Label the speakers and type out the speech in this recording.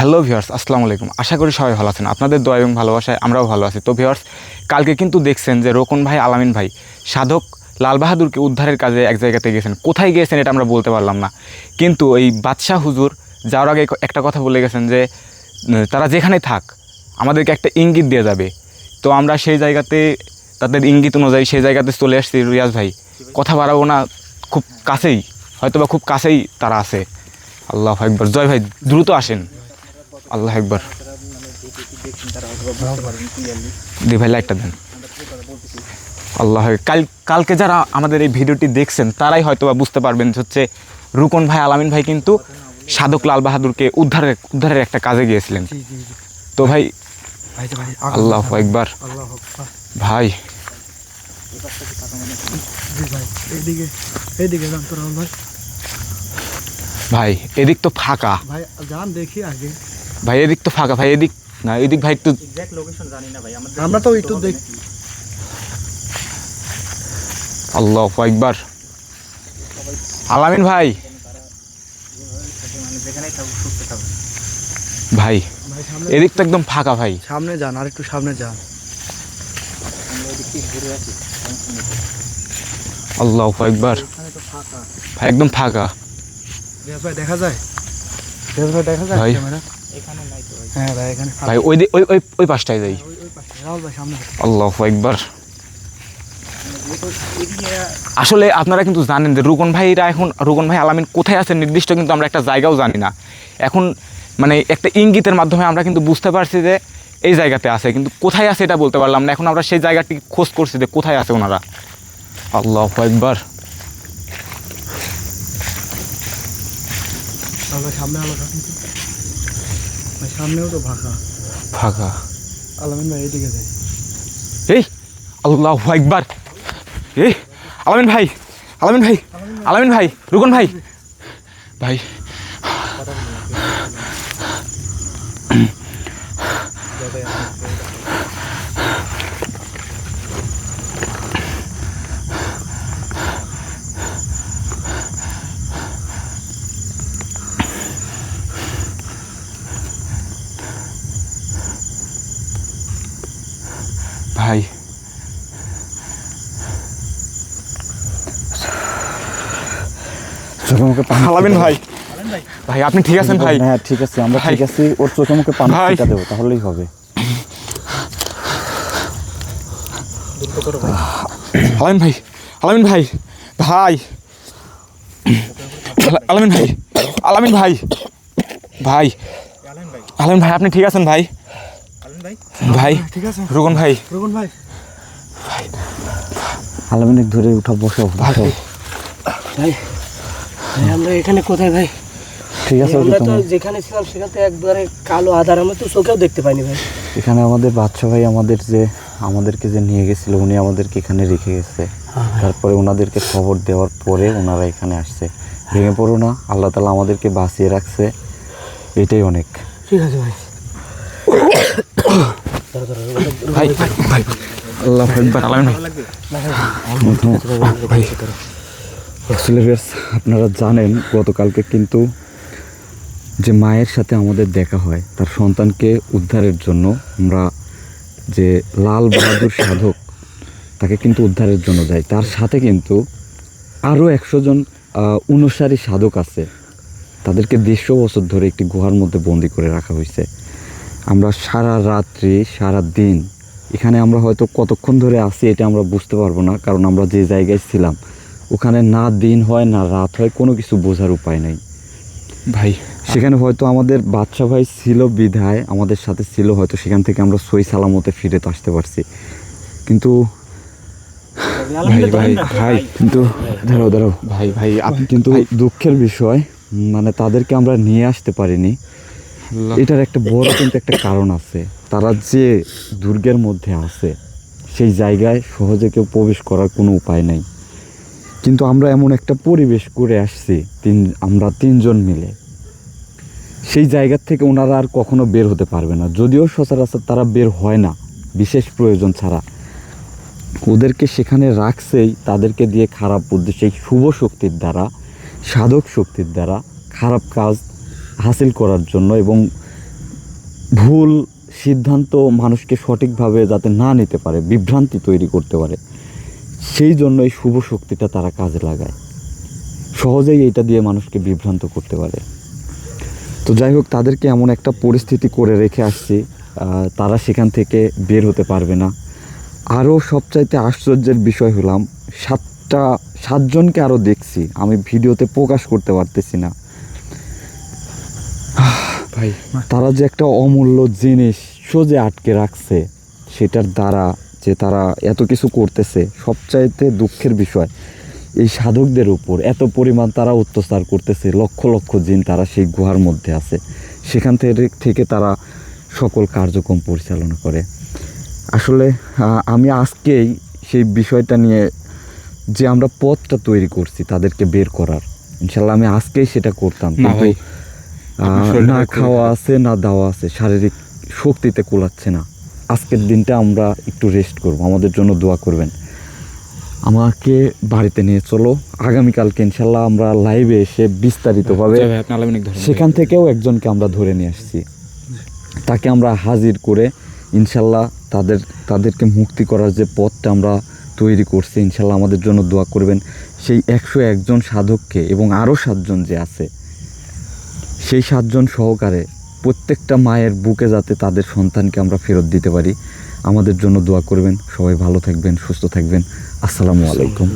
Speaker 1: Hello viewers আসসালামু আলাইকুম। আশা করি সবাই ভালো আছেন। আপনাদের দোয়া এবং ভালোবাসায় আমরাও ভালো আছি। তো ভিউয়ার্স কালকে কিন্তু দেখছেন যে রোকন ভাই, আলামিন ভাই, সাধক লাল বাহাদুরকে উদ্ধারের কাজে এক জায়গাতে গেছেন। কোথায় গিয়েছেন এটা আমরা বলতে পারলাম না। কিন্তু এই বাদশাহ হুজুর যাওয়ার আগে একটা কথা বলে গেছেন যে তারা যেখানে থাক, আমাদেরকে একটা ইঙ্গিত দিয়ে যাবে। তো আমরা সেই জায়গাতে, তাদের ইঙ্গিত অনুযায়ী সেই জায়গাতে চলে আসছি রিয়াজ ভাই। কথা বাড়াবো না, খুব কাছেই হয়তো বা খুব কাছেই তারা আছে। আল্লাহ একবার জয় ভাই, দ্রুত আসেন। আল্লাহ একবার। দি ভাই লাইটটা দেন। আল্লাহ কাল কালকে যারা আমাদের এই ভিডিওটি দেখছেন তারাই হয়তো বা বুঝতে পারবেন হচ্ছে রুকন ভাই আলামিন ভাই কিন্তু সাধক লাল বাহাদুরকে উদ্ধারের উদ্ধারের একটা কাজে গিয়েছিলেন। তো ভাই আল্লাহ একবার। ভাই।
Speaker 2: ভাই
Speaker 1: এদিক তো ফাঁকা।
Speaker 2: ভাই যান দেখি আগে।
Speaker 1: ভাই এদিক তো ফাঁকা ভাই এদিক না এদিক ভাই একটু
Speaker 3: এক্সাক্ট লোকেশন জানি না ভাই আমাদের
Speaker 2: আমরা তো একটু দেখ
Speaker 1: আল্লাহ একবার আলামিন ভাই।
Speaker 3: মানে
Speaker 1: ভাই এদিক তো একদম ফাঁকা ভাই।
Speaker 2: সামনে যান আর একটু সামনে যান।
Speaker 1: আল্লাহ একবার ভাই একদম ফাঁকা।
Speaker 2: দেখা যায়? ভাই দেখা যায়
Speaker 1: ভাই।
Speaker 2: ক্যামেরা
Speaker 3: এখানে নাই তো ভাই
Speaker 2: হ্যাঁ ভাই এখানে
Speaker 1: ভাই ওই ওই ওই ওই পাশটায় যাই।
Speaker 2: ওই ওই পাশে রাহুল ভাই সামনে
Speaker 1: আল্লাহ একবার আসলে আপনারা কিন্তু জানেন যে রুকন ভাইরা এখন রুকন ভাই আলামিন কোথায় আছে নির্দিষ্ট কিন্তু আমরা একটা জায়গাও জানি না। এখন মানে একটা ইঙ্গিতের মাধ্যমে আমরা কিন্তু বুঝতে পারছি যে এই জায়গাতে আছে কিন্তু কোথায় আছে এটা বলতে পারলাম না। এখন আমরা সেই জায়গাটি খোঁজ করছি যে কোথায় আছে ওনারা। আল্লাহ একবার
Speaker 2: সামনে সামনেও তো ফাঁকা।
Speaker 1: ফাঁকা।
Speaker 2: আলামিন ভাই এইদিকে যাই।
Speaker 1: এই আল্লাহ একবার এই আলামিন ভাই আলামিন ভাই আলামিন ভাই রুকন ভাই। ভাই। ভাই।
Speaker 4: চোখে মুখে পানি
Speaker 1: ভাই। ভাই। আপনি ঠিক আছেন ভাই?
Speaker 4: হ্যাঁ ঠিক আছে। আমরা
Speaker 1: ভাই।
Speaker 4: ঠিক আছি। ওর চোখে মুখে পানি। ছিটা দেবো তাহলেই হবে।
Speaker 1: আলামিন ভাই আলামিন ভাই ভাই। আলামিন ভাই আলামিন ভাই ভাই। আলামিন ভাই আপনি ঠিক আছেন ভাই?
Speaker 3: ভাই।
Speaker 1: ভাই
Speaker 2: ঠিক আছে।
Speaker 1: রুকন ভাই।
Speaker 2: রুগুন ভাই।
Speaker 4: ভাই আলমিনিক ধরে উঠা বসো বসো।
Speaker 5: ভাই। ভাই, আমরা এখানে কোথায় ভাই?
Speaker 4: ঠিক আছে
Speaker 5: আমরা তো যেখানে ছিলাম সেখানে একবারে কালো আধার আমরা তো চোখেও দেখতে পাইনি ভাই।
Speaker 4: এখানে আমাদের বাচ্চা ভাই আমাদের যে আমাদেরকে যে নিয়ে গেছিল উনি আমাদেরকে এখানে রেখে গেছে। তারপরে ওনাদেরকে খবর দেওয়ার পরে ওনারা এখানে আসছে। ভেঙে পড়ো না আল্লাহ তালা আমাদেরকে বাঁচিয়ে রাখছে। এটাই অনেক।
Speaker 5: ঠিক আছে ভাই।
Speaker 4: আপনারা জানেন, গতকালকে কিন্তু যে মায়ের সাথে আমাদের দেখা হয়, তার সন্তানকে উদ্ধারের জন্য আমরা যে লাল বাহাদুর সাধক, তাকে কিন্তু উদ্ধারের জন্য যাই। তার সাথে কিন্তু আরও একশো জন অনুসারী সাধক আছে। তাদেরকে দেড়শো বছর ধরে একটি গুহার মধ্যে বন্দি করে রাখা হয়েছে। আমরা সারা রাত্রি সারা দিন এখানে আমরা হয়তো কতক্ষণ ধরে আছি এটা আমরা বুঝতে পারব না কারণ আমরা যে জায়গায় ছিলাম ওখানে না দিন হয় না রাত হয় কোনো কিছু বোঝার উপায় নাই।
Speaker 1: ভাই
Speaker 4: সেখানে হয়তো আমাদের বাচ্চা ভাই ছিল বিধায় আমাদের সাথে ছিল হয়তো সেখান থেকে আমরা সই সালামতে ফিরে তো আসতে পারছি। কিন্তু
Speaker 1: ভাই ভাই ভাই
Speaker 4: কিন্তু দাঁড়াও দাঁড়াও।
Speaker 1: ভাই ভাই আপনি
Speaker 4: কিন্তু দুঃখের বিষয় মানে তাদেরকে আমরা নিয়ে আসতে পারিনি। এটার একটা বড় কিন্তু একটা কারণ আছে। তারা যে দুর্গের মধ্যে আছে, সেই জায়গায় সহজে কেউ প্রবেশ করার কোনো উপায় নাই। কিন্তু আমরা এমন একটা পরিবেশ করে আসছি, তিন, আমরা তিনজন মিলে। সেই জায়গা থেকে ওনারা আর কখনো বের হতে পারবে না। যদিও সচরাচর তারা বের হয় না, বিশেষ প্রয়োজন ছাড়া। ওদেরকে সেখানে রাখছেই তাদেরকে দিয়ে খারাপ উদ্দেশ্যে শুভ শক্তির দ্বারা, সাধক শক্তির দ্বারা খারাপ কাজ হাসিল করার জন্য এবং ভুল সিদ্ধান্ত মানুষকে সঠিকভাবে যাতে না নিতে পারে, বিভ্রান্তি তৈরি করতে পারে, সেই জন্য এই শুভ শক্তিটা তারা কাজে লাগায়। সহজেই এটা দিয়ে মানুষকে বিভ্রান্ত করতে পারে। তো যাই হোক, তাদেরকে এমন একটা পরিস্থিতি করে রেখে আসছি তারা সেখান থেকে বের হতে পারবে না। আরও সবচাইতে আশ্চর্যের বিষয় হলাম, সাতটা, সাতজনকে আরও দেখছি, আমি ভিডিওতে প্রকাশ করতে পারতেছি না।
Speaker 1: ভাই।
Speaker 4: তারা যে একটা অমূল্য জিনিস সোজে আটকে রাখছে সেটার দ্বারা যে তারা এত কিছু করতেছে সবচাইতে দুঃখের বিষয় এই সাধকদের উপর এত পরিমাণ তারা অত্যাচার করতেছে লক্ষ লক্ষ জিন তারা সেই গুহার মধ্যে আছে। সেখান থেকে তারা সকল কার্যক্রম পরিচালনা করে। আসলে আমি আজকেই সেই বিষয়টা নিয়ে যে আমরা পথটা তৈরি করছি তাদেরকে বের করার। ইনশাল্লাহ আমি আজকেই সেটা করতাম। কিন্তু না খাওয়া আছে না দাওয়া আছে শারীরিক শক্তিতে কুলাচ্ছে না। আজকের দিনটা আমরা একটু রেস্ট করব আমাদের জন্য দোয়া করবেন। আমাকে বাড়িতে নিয়ে চলো। আগামীকালকে ইনশাল্লাহ আমরা লাইভে এসে বিস্তারিতভাবে সেখান থেকেও একজনকে আমরা ধরে নিয়ে আসছি। তাকে আমরা হাজির করে ইনশাল্লাহ তাদের তাদেরকে মুক্তি করার যে পথটা আমরা তৈরি করছি ইনশাল্লাহ আমাদের জন্য দোয়া করবেন। সেই একশো একজন সাধককে এবং আরও সাতজন যে আছে সেই সাতজন সহকারে প্রত্যেকটা মায়ের বুকে যাতে তাদের সন্তানকে আমরা ফেরত দিতে পারি, আমাদের জন্য দোয়া করবেন। সবাই ভালো থাকবেন, সুস্থ থাকবেন। আসসালামু আলাইকুম।